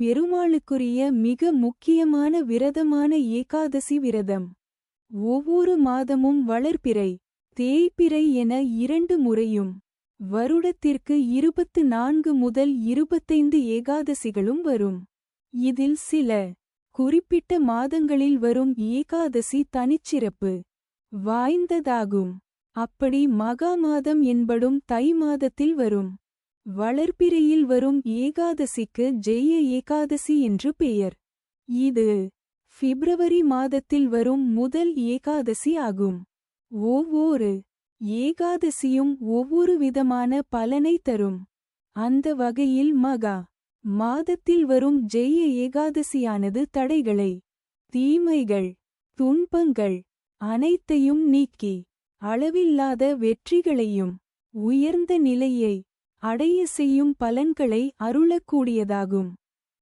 பெருமாளுக்குரிய மிக முக்கியமான விரதமான ஏகாதசி விரதம். ஒவ்வொரு மாதமும் வளர்பிறை தேய்பிறை என இரண்டு முறையும் வருடத்திற்கு இருபத்து நான்கு முதல் இருபத்தைந்து ஏகாதசிகளும் வரும். இதில் சில குறிப்பிட்ட மாதங்களில் வரும் ஏகாதசி தனிச்சிறப்பு வாய்ந்ததாகும். அப்படி மகா மாதம் என்படும் தை மாதத்தில் வரும். வளர்ப்பிரையில் வரும் ஏகாதசிக்கு ஜெய ஏகாதசி என்று பெயர். இது பிப்ரவரி மாதத்தில் வரும் முதல் ஏகாதசி ஆகும். ஒவ்வொரு ஏகாதசியும் ஒவ்வொரு விதமான பலனை தரும். அந்த வகையில் மகா மாதத்தில் வரும் ஜெய ஏகாதசியானது தடைகளை தீமைகள் துன்பங்கள் அனைத்தையும் நீக்கி அளவில்லாத வெற்றிகளையும் உயர்ந்த நிலையை அடைய செய்யும் பலன்களை அருளக்கூடியதாகும்.